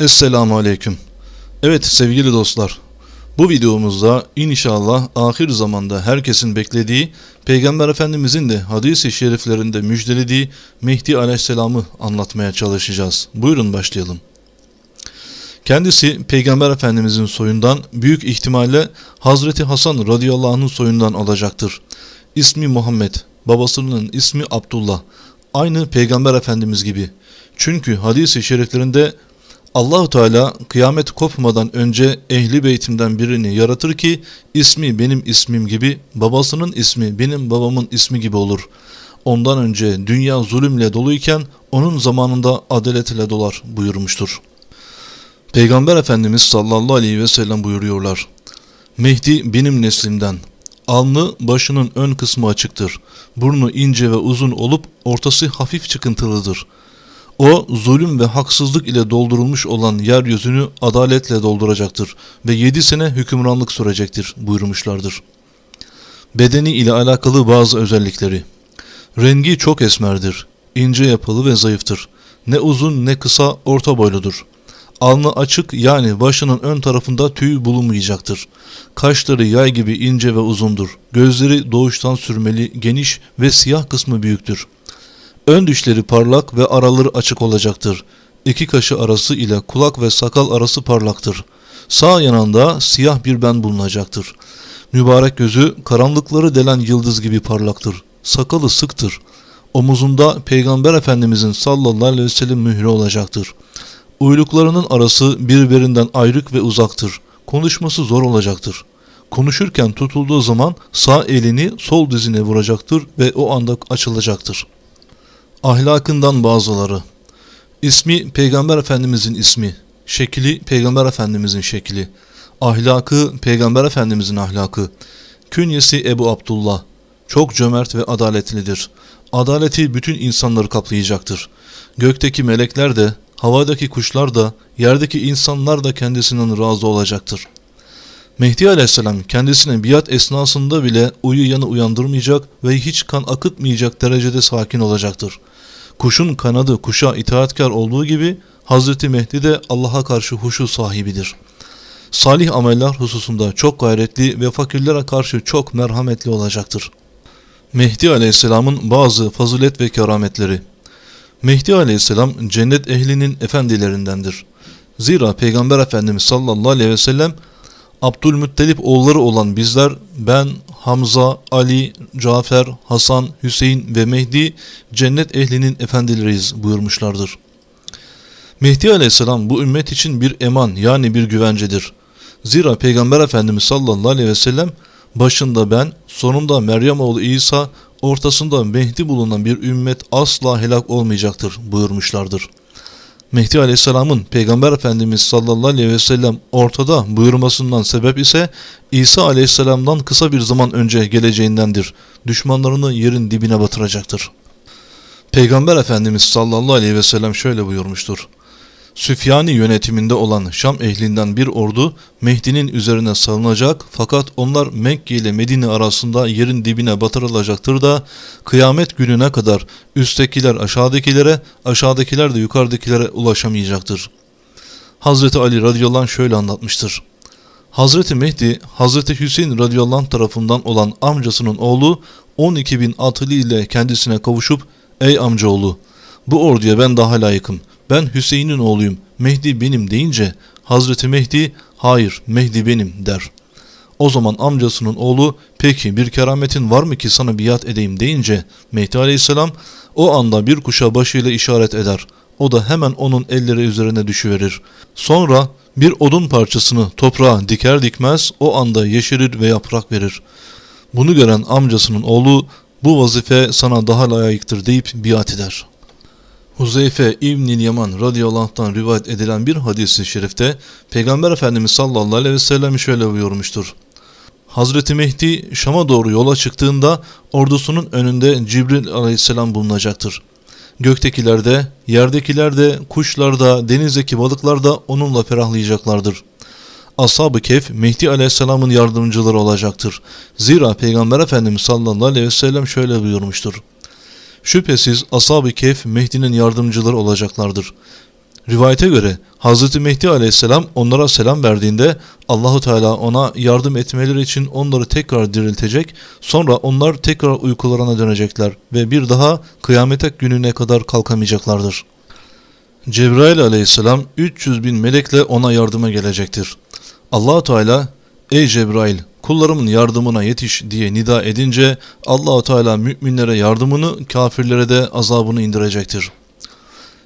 Esselamu Aleyküm. Evet sevgili dostlar, bu videomuzda inşallah ahir zamanda herkesin beklediği, Peygamber Efendimizin de hadis-i şeriflerinde müjdelediği Mehdi Aleyhisselam'ı anlatmaya çalışacağız. Buyurun başlayalım. Kendisi Peygamber Efendimizin soyundan büyük ihtimalle Hazreti Hasan radıyallahu anh'ın soyundan olacaktır. İsmi Muhammed, babasının ismi Abdullah. Aynı Peygamber Efendimiz gibi. Çünkü hadis-i şeriflerinde Allahu Teala kıyamet kopmadan önce ehli beytimden birini yaratır ki ismi benim ismim gibi, babasının ismi benim babamın ismi gibi olur. Ondan önce dünya zulümle doluyken onun zamanında adalet ile dolar buyurmuştur. Peygamber Efendimiz sallallahu aleyhi ve sellem buyuruyorlar. Mehdi benim neslimden. Alnı başının ön kısmı açıktır. Burnu ince ve uzun olup ortası hafif çıkıntılıdır.'' O zulüm ve haksızlık ile doldurulmuş olan yeryüzünü adaletle dolduracaktır ve yedi sene hükümranlık sürecektir buyurmuşlardır. Bedeni ile alakalı bazı özellikleri. Rengi çok esmerdir, ince yapılı ve zayıftır. Ne uzun ne kısa orta boyludur. Alnı açık yani başının ön tarafında tüy bulunmayacaktır. Kaşları yay gibi ince ve uzundur. Gözleri doğuştan sürmeli, geniş ve siyah kısmı büyüktür. Ön dişleri parlak ve araları açık olacaktır. İki kaşı arası ile kulak ve sakal arası parlaktır. Sağ yanında siyah bir ben bulunacaktır. Mübarek gözü karanlıkları delen yıldız gibi parlaktır. Sakalı sıktır. Omuzunda Peygamber Efendimizin sallallahu aleyhi ve sellem mührü olacaktır. Uyluklarının arası birbirinden ayrık ve uzaktır. Konuşması zor olacaktır. Konuşurken tutulduğu zaman sağ elini sol dizine vuracaktır ve o anda açılacaktır.'' Ahlakından bazıları. İsmi Peygamber Efendimizin ismi. Şekli Peygamber Efendimizin şekli. Ahlakı Peygamber Efendimizin ahlakı. Künyesi Ebu Abdullah. Çok cömert ve adaletlidir. Adaleti bütün insanları kaplayacaktır. Gökteki melekler de, havadaki kuşlar da, yerdeki insanlar da kendisinden razı olacaktır.'' Mehdi aleyhisselam kendisine biat esnasında bile uyuyanı uyandırmayacak ve hiç kan akıtmayacak derecede sakin olacaktır. Kuşun kanadı kuşa itaatkar olduğu gibi Hazreti Mehdi de Allah'a karşı huşu sahibidir. Salih ameller hususunda çok gayretli ve fakirlere karşı çok merhametli olacaktır. Mehdi aleyhisselamın bazı fazilet ve kerametleri Mehdi aleyhisselam cennet ehlinin efendilerindendir. Zira Peygamber Efendimiz sallallahu aleyhi ve sellem Abdülmuttalip oğulları olan bizler ben, Hamza, Ali, Cafer, Hasan, Hüseyin ve Mehdi cennet ehlinin efendileriyiz buyurmuşlardır. Mehdi aleyhisselam bu ümmet için bir eman yani bir güvencedir. Zira Peygamber Efendimiz sallallahu aleyhi ve sellem başında ben, sonunda Meryem oğlu İsa, ortasında Mehdi bulunan bir ümmet asla helak olmayacaktır buyurmuşlardır. Mehdi Aleyhisselam'ın Peygamber Efendimiz sallallahu aleyhi ve sellem ortada buyurmasından sebep ise İsa Aleyhisselam'dan kısa bir zaman önce geleceğindendir. Düşmanlarını yerin dibine batıracaktır. Peygamber Efendimiz sallallahu aleyhi ve sellem şöyle buyurmuştur. Süfyani yönetiminde olan Şam ehlinden bir ordu Mehdi'nin üzerine salınacak fakat onlar Mekke ile Medine arasında yerin dibine batırılacaktır da kıyamet gününe kadar üsttekiler aşağıdakilere, aşağıdakiler de yukarıdakilere ulaşamayacaktır. Hazreti Ali radıyallahu anh şöyle anlatmıştır. Hazreti Mehdi, Hazreti Hüseyin radıyallahu anh tarafından olan amcasının oğlu 12 bin atlı ile kendisine kavuşup ''Ey amcaoğlu, bu orduya ben daha layıkım ben Hüseyin'in oğluyum Mehdi benim deyince Hazreti Mehdi hayır Mehdi benim der. O zaman amcasının oğlu peki bir kerametin var mı ki sana biat edeyim deyince Mehdi aleyhisselam o anda bir kuşa başıyla işaret eder. O da hemen onun elleri üzerine düşüverir. Sonra bir odun parçasını toprağa diker dikmez o anda yeşerir ve yaprak verir. Bunu gören amcasının oğlu bu vazife sana daha layıktır deyip biat eder.'' Huzeyfe İbn-i Yaman radıyallahu rivayet edilen bir hadis-i şerifte Peygamber Efendimiz sallallahu aleyhi ve sellem şöyle buyurmuştur. Hazreti Mehdi Şam'a doğru yola çıktığında ordusunun önünde Cibril aleyhisselam bulunacaktır. Göktekiler de, yerdekiler de, kuşlar da, denizdeki balıklar da onunla ferahlayacaklardır. Ashab-ı Kehf Mehdi aleyhisselamın yardımcıları olacaktır. Zira Peygamber Efendimiz sallallahu aleyhi ve sellem şöyle buyurmuştur. Şüphesiz Ashab-ı Kehf Mehdi'nin yardımcıları olacaklardır. Rivayete göre Hz. Mehdi aleyhisselam onlara selam verdiğinde Allahu Teala ona yardım etmeleri için onları tekrar diriltecek, sonra onlar tekrar uykularına dönecekler ve bir daha kıyamete gününe kadar kalkamayacaklardır. Cebrail aleyhisselam 300 bin melekle ona yardıma gelecektir. allah Teala ey Cebrail kullarımın yardımına yetiş diye nida edince allah Teala müminlere yardımını kafirlere de azabını indirecektir.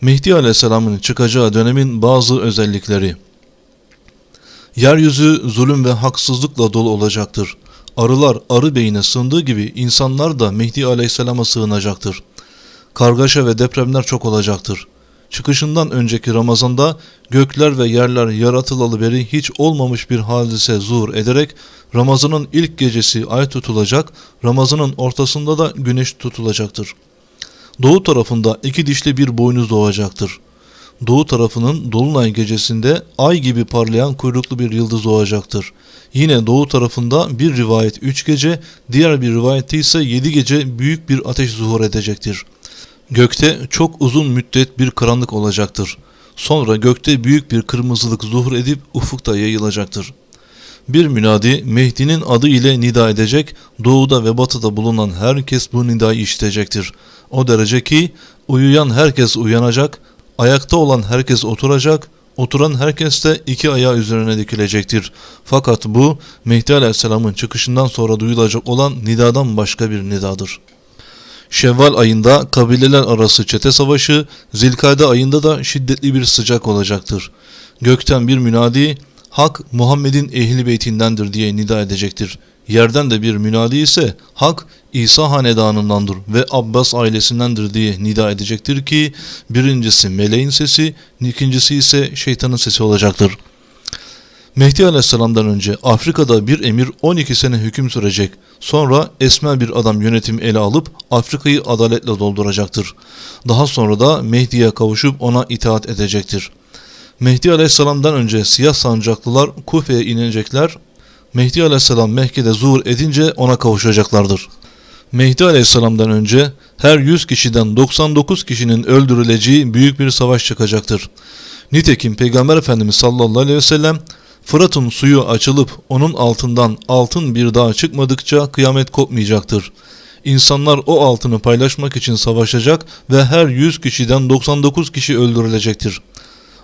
Mehdi aleyhisselamın çıkacağı dönemin bazı özellikleri Yeryüzü zulüm ve haksızlıkla dolu olacaktır. Arılar arı beyine sığındığı gibi insanlar da Mehdi aleyhisselama sığınacaktır. Kargaşa ve depremler çok olacaktır. Çıkışından önceki Ramazan'da gökler ve yerler yaratılalı beri hiç olmamış bir hadise zuhur ederek Ramazan'ın ilk gecesi ay tutulacak, Ramazan'ın ortasında da güneş tutulacaktır. Doğu tarafında iki dişli bir boynuz doğacaktır. Doğu tarafının dolunay gecesinde ay gibi parlayan kuyruklu bir yıldız doğacaktır. Yine doğu tarafında bir rivayet üç gece, diğer bir rivayette ise yedi gece büyük bir ateş zuhur edecektir. Gökte çok uzun müddet bir karanlık olacaktır. Sonra gökte büyük bir kırmızılık zuhur edip ufukta yayılacaktır. Bir münadi Mehdi'nin adı ile nida edecek, doğuda ve batıda bulunan herkes bu nidayı işitecektir. O derece ki uyuyan herkes uyanacak, ayakta olan herkes oturacak, oturan herkes de iki ayağı üzerine dikilecektir. Fakat bu Mehdi Aleyhisselam'ın çıkışından sonra duyulacak olan nidadan başka bir nidadır. Şevval ayında kabileler arası çete savaşı, Zilkade ayında da şiddetli bir sıcak olacaktır. Gökten bir münadi, Hak Muhammed'in ehli beytindendir diye nida edecektir. Yerden de bir münadi ise Hak İsa hanedanındandır ve Abbas ailesindendir diye nida edecektir ki birincisi meleğin sesi, ikincisi ise şeytanın sesi olacaktır. Mehdi Aleyhisselam'dan önce Afrika'da bir emir 12 sene hüküm sürecek. Sonra esmer bir adam yönetimi ele alıp Afrika'yı adaletle dolduracaktır. Daha sonra da Mehdi'ye kavuşup ona itaat edecektir. Mehdi Aleyhisselam'dan önce siyah sancaklılar Kufe'ye inecekler. Mehdi Aleyhisselam Mekke'de zuhur edince ona kavuşacaklardır. Mehdi Aleyhisselam'dan önce her 100 kişiden 99 kişinin öldürüleceği büyük bir savaş çıkacaktır. Nitekim Peygamber Efendimiz sallallahu aleyhi ve sellem Fırat'ın suyu açılıp onun altından altın bir dağ çıkmadıkça kıyamet kopmayacaktır. İnsanlar o altını paylaşmak için savaşacak ve her 100 kişiden 99 kişi öldürülecektir.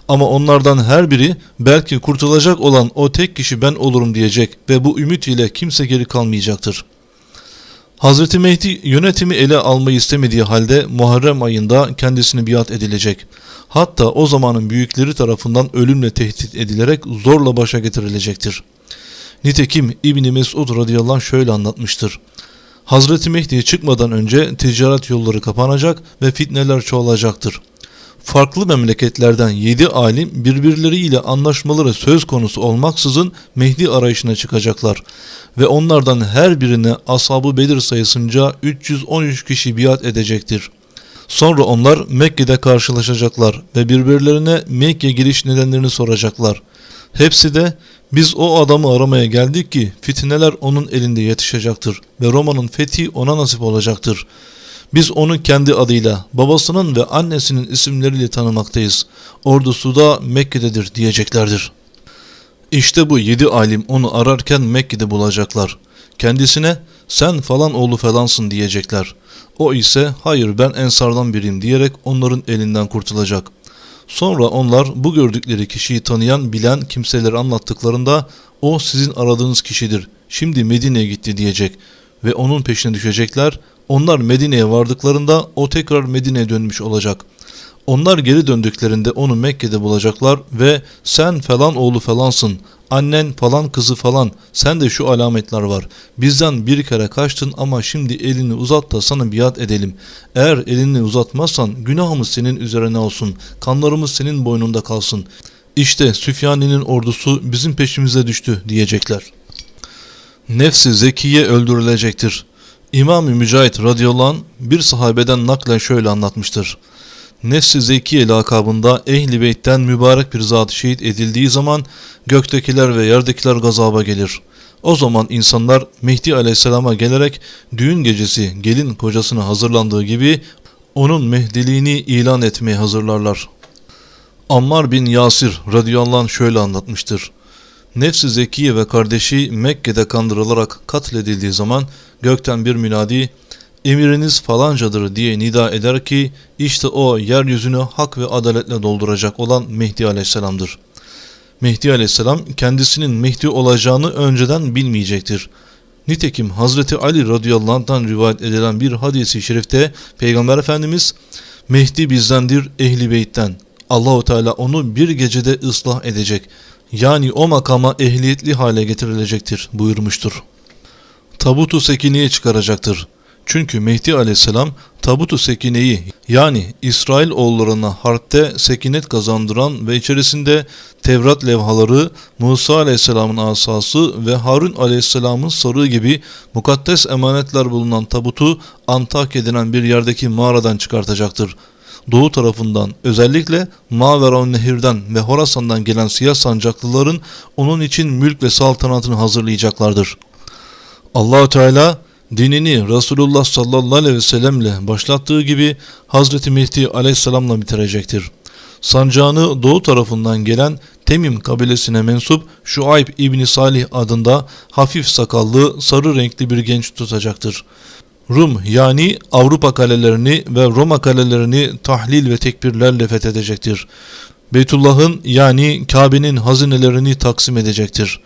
Ama onlardan her biri belki kurtulacak olan o tek kişi ben olurum diyecek ve bu ümit ile kimse geri kalmayacaktır. Hazreti Mehdi yönetimi ele almayı istemediği halde Muharrem ayında kendisini biat edilecek. Hatta o zamanın büyükleri tarafından ölümle tehdit edilerek zorla başa getirilecektir. Nitekim İbni Mesud radıyallahu anh şöyle anlatmıştır. Hazreti Mehdi çıkmadan önce ticaret yolları kapanacak ve fitneler çoğalacaktır farklı memleketlerden yedi alim birbirleriyle anlaşmaları söz konusu olmaksızın Mehdi arayışına çıkacaklar ve onlardan her birine Ashab-ı Bedir sayısınca 313 kişi biat edecektir. Sonra onlar Mekke'de karşılaşacaklar ve birbirlerine Mekke giriş nedenlerini soracaklar. Hepsi de biz o adamı aramaya geldik ki fitneler onun elinde yetişecektir ve Roma'nın fethi ona nasip olacaktır. Biz onu kendi adıyla, babasının ve annesinin isimleriyle tanımaktayız. Ordusu da Mekke'dedir diyeceklerdir. İşte bu yedi alim onu ararken Mekke'de bulacaklar. Kendisine sen falan oğlu falansın diyecekler. O ise hayır ben ensardan biriyim diyerek onların elinden kurtulacak. Sonra onlar bu gördükleri kişiyi tanıyan bilen kimseleri anlattıklarında o sizin aradığınız kişidir. Şimdi Medine'ye gitti diyecek ve onun peşine düşecekler onlar Medine'ye vardıklarında o tekrar Medine'ye dönmüş olacak. Onlar geri döndüklerinde onu Mekke'de bulacaklar ve sen falan oğlu falansın, annen falan kızı falan, sen de şu alametler var. Bizden bir kere kaçtın ama şimdi elini uzat da sana biat edelim. Eğer elini uzatmazsan günahımız senin üzerine olsun, kanlarımız senin boynunda kalsın. İşte Süfyani'nin ordusu bizim peşimize düştü diyecekler. Nefsi zekiye öldürülecektir. İmam-ı Mücahit radıyallahu bir sahabeden naklen şöyle anlatmıştır. Nefsi Zekiye lakabında Ehli Beyt'ten mübarek bir zat şehit edildiği zaman göktekiler ve yerdekiler gazaba gelir. O zaman insanlar Mehdi aleyhisselama gelerek düğün gecesi gelin kocasına hazırlandığı gibi onun mehdiliğini ilan etmeye hazırlarlar. Ammar bin Yasir radıyallahu anh şöyle anlatmıştır. Nefsi Zekiye ve kardeşi Mekke'de kandırılarak katledildiği zaman gökten bir münadi emiriniz falancadır diye nida eder ki işte o yeryüzünü hak ve adaletle dolduracak olan Mehdi aleyhisselamdır. Mehdi aleyhisselam kendisinin Mehdi olacağını önceden bilmeyecektir. Nitekim Hazreti Ali radıyallahu anh'tan rivayet edilen bir hadisi şerifte Peygamber Efendimiz Mehdi bizdendir ehli beytten. Allahu Teala onu bir gecede ıslah edecek. Yani o makama ehliyetli hale getirilecektir buyurmuştur. Tabutu sekineye çıkaracaktır. Çünkü Mehdi aleyhisselam tabutu sekineyi yani İsrail oğullarına harpte sekinet kazandıran ve içerisinde Tevrat levhaları, Musa aleyhisselamın asası ve Harun aleyhisselamın sarığı gibi mukaddes emanetler bulunan tabutu Antakya denen bir yerdeki mağaradan çıkartacaktır. Doğu tarafından özellikle Maveron Nehir'den ve Horasan'dan gelen siyah sancaklıların onun için mülk ve saltanatını hazırlayacaklardır. Allahu Teala dinini Resulullah sallallahu aleyhi ve sellemle başlattığı gibi Hazreti Mehdi aleyhisselamla bitirecektir. Sancağını doğu tarafından gelen Temim kabilesine mensup Şuayb İbni Salih adında hafif sakallı sarı renkli bir genç tutacaktır. Rum yani Avrupa kalelerini ve Roma kalelerini tahlil ve tekbirlerle fethedecektir. Beytullah'ın yani Kabe'nin hazinelerini taksim edecektir.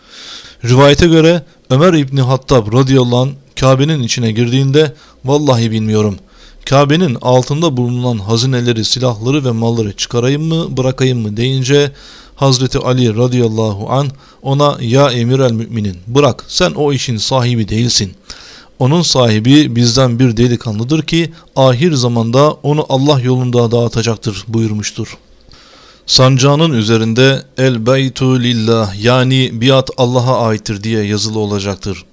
Rivayete göre Ömer İbni Hattab radıyallahu anh Kabe'nin içine girdiğinde vallahi bilmiyorum. Kabe'nin altında bulunan hazineleri, silahları ve malları çıkarayım mı, bırakayım mı deyince Hazreti Ali radıyallahu an ona ya emir el müminin bırak sen o işin sahibi değilsin. Onun sahibi bizden bir delikanlıdır ki ahir zamanda onu Allah yolunda dağıtacaktır buyurmuştur. Sancağının üzerinde el beytu lillah yani biat Allah'a aittir diye yazılı olacaktır.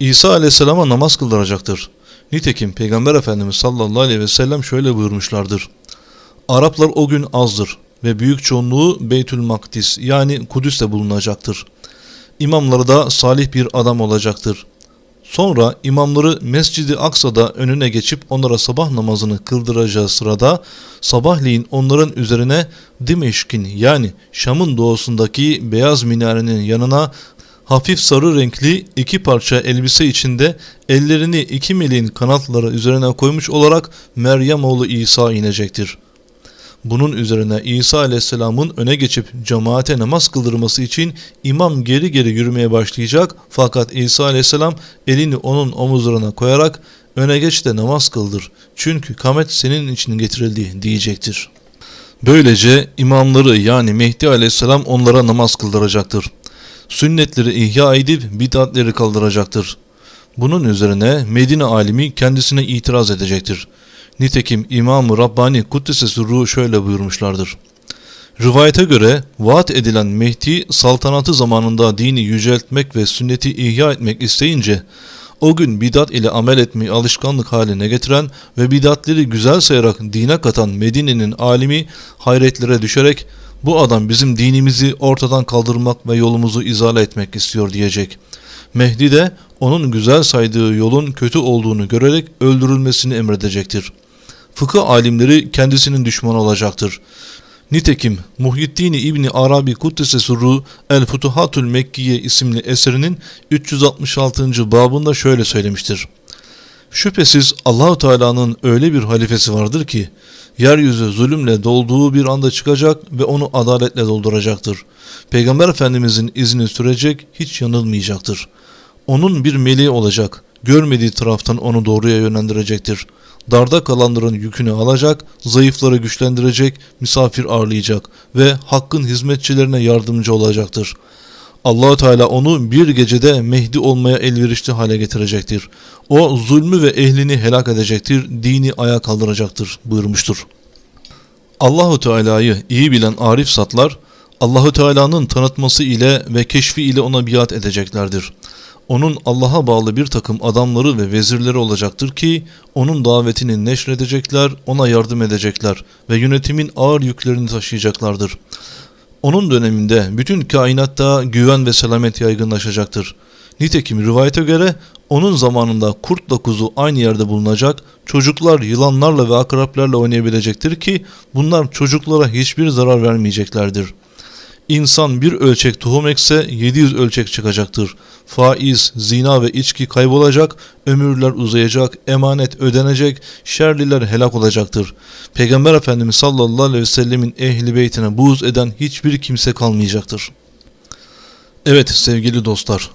İsa aleyhisselama namaz kıldıracaktır. Nitekim Peygamber Efendimiz sallallahu aleyhi ve sellem şöyle buyurmuşlardır. Araplar o gün azdır ve büyük çoğunluğu Beytül Makdis yani Kudüs'te bulunacaktır. İmamları da salih bir adam olacaktır. Sonra imamları Mescidi Aksa'da önüne geçip onlara sabah namazını kıldıracağı sırada sabahleyin onların üzerine Dimeşk'in yani Şam'ın doğusundaki beyaz minarenin yanına hafif sarı renkli iki parça elbise içinde ellerini iki meleğin kanatları üzerine koymuş olarak Meryem oğlu İsa inecektir. Bunun üzerine İsa aleyhisselamın öne geçip cemaate namaz kıldırması için imam geri geri yürümeye başlayacak fakat İsa aleyhisselam elini onun omuzlarına koyarak öne geç de namaz kıldır çünkü kamet senin için getirildi diyecektir. Böylece imamları yani Mehdi aleyhisselam onlara namaz kıldıracaktır sünnetleri ihya edip bid'atleri kaldıracaktır. Bunun üzerine Medine alimi kendisine itiraz edecektir. Nitekim İmam-ı Rabbani Kuddisesi Ruhu şöyle buyurmuşlardır. Rivayete göre vaat edilen Mehdi saltanatı zamanında dini yüceltmek ve sünneti ihya etmek isteyince o gün bidat ile amel etmeyi alışkanlık haline getiren ve bidatleri güzel sayarak dine katan Medine'nin alimi hayretlere düşerek bu adam bizim dinimizi ortadan kaldırmak ve yolumuzu izale etmek istiyor diyecek. Mehdi de onun güzel saydığı yolun kötü olduğunu görerek öldürülmesini emredecektir. Fıkıh alimleri kendisinin düşmanı olacaktır. Nitekim Muhyiddin İbni Arabi Kuddise Surru El Futuhatul Mekkiye isimli eserinin 366. babında şöyle söylemiştir. Şüphesiz Allahu Teala'nın öyle bir halifesi vardır ki yeryüzü zulümle dolduğu bir anda çıkacak ve onu adaletle dolduracaktır. Peygamber Efendimizin izni sürecek, hiç yanılmayacaktır. Onun bir meleği olacak, görmediği taraftan onu doğruya yönlendirecektir. Darda kalanların yükünü alacak, zayıfları güçlendirecek, misafir ağırlayacak ve hakkın hizmetçilerine yardımcı olacaktır. allah Teala onu bir gecede Mehdi olmaya elverişli hale getirecektir. O zulmü ve ehlini helak edecektir, dini ayağa kaldıracaktır buyurmuştur. Allahu Teala'yı iyi bilen arif satlar Allahu Teala'nın tanıtması ile ve keşfi ile ona biat edeceklerdir. Onun Allah'a bağlı bir takım adamları ve vezirleri olacaktır ki onun davetini neşredecekler, ona yardım edecekler ve yönetimin ağır yüklerini taşıyacaklardır. Onun döneminde bütün kainatta güven ve selamet yaygınlaşacaktır. Nitekim rivayete göre onun zamanında kurtla kuzu aynı yerde bulunacak, çocuklar yılanlarla ve akreplerle oynayabilecektir ki bunlar çocuklara hiçbir zarar vermeyeceklerdir. İnsan bir ölçek tohum ekse 700 ölçek çıkacaktır. Faiz, zina ve içki kaybolacak, ömürler uzayacak, emanet ödenecek, şerliler helak olacaktır. Peygamber Efendimiz sallallahu aleyhi ve sellemin ehli beytine buğz eden hiçbir kimse kalmayacaktır. Evet sevgili dostlar,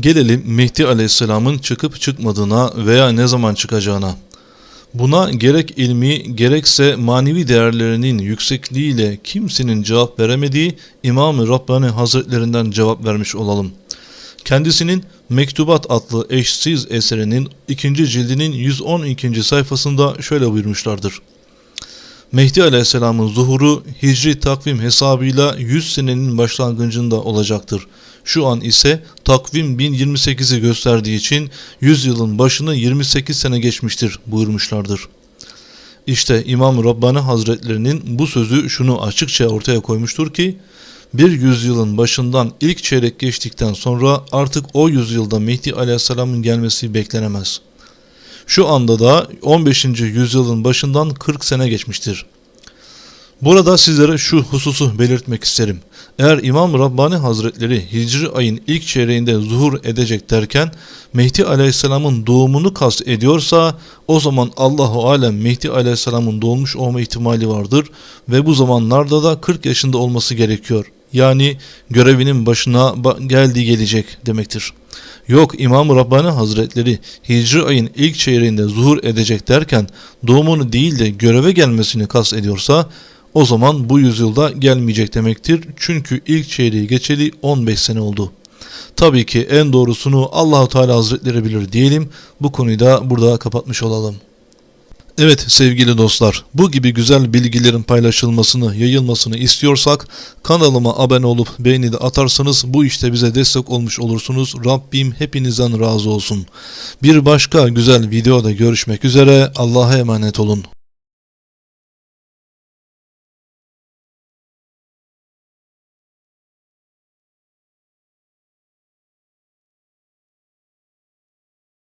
gelelim Mehdi aleyhisselamın çıkıp çıkmadığına veya ne zaman çıkacağına. Buna gerek ilmi gerekse manevi değerlerinin yüksekliğiyle kimsenin cevap veremediği İmam-ı Rabbani Hazretlerinden cevap vermiş olalım. Kendisinin Mektubat adlı eşsiz eserinin ikinci cildinin 112. sayfasında şöyle buyurmuşlardır. Mehdi Aleyhisselam'ın zuhuru hicri takvim hesabıyla 100 senenin başlangıcında olacaktır. Şu an ise takvim 1028'i gösterdiği için 100 yılın başını 28 sene geçmiştir buyurmuşlardır. İşte İmam Rabbani Hazretlerinin bu sözü şunu açıkça ortaya koymuştur ki bir yüzyılın başından ilk çeyrek geçtikten sonra artık o yüzyılda Mehdi Aleyhisselam'ın gelmesi beklenemez.'' Şu anda da 15. yüzyılın başından 40 sene geçmiştir. Burada sizlere şu hususu belirtmek isterim. Eğer İmam Rabbani Hazretleri Hicri ayın ilk çeyreğinde zuhur edecek derken Mehdi Aleyhisselam'ın doğumunu kast ediyorsa o zaman Allahu Alem Mehdi Aleyhisselam'ın doğmuş olma ihtimali vardır ve bu zamanlarda da 40 yaşında olması gerekiyor. Yani görevinin başına geldiği gelecek demektir. Yok İmam-ı Rabbani Hazretleri Hicri ayın ilk çeyreğinde zuhur edecek derken doğumunu değil de göreve gelmesini kast ediyorsa o zaman bu yüzyılda gelmeyecek demektir. Çünkü ilk çeyreği geçeli 15 sene oldu. Tabii ki en doğrusunu Allahu Teala Hazretleri bilir diyelim. Bu konuyu da burada kapatmış olalım. Evet sevgili dostlar, bu gibi güzel bilgilerin paylaşılmasını, yayılmasını istiyorsak kanalıma abone olup beğeni de atarsanız bu işte bize destek olmuş olursunuz. Rabbim hepinizden razı olsun. Bir başka güzel videoda görüşmek üzere. Allah'a emanet olun.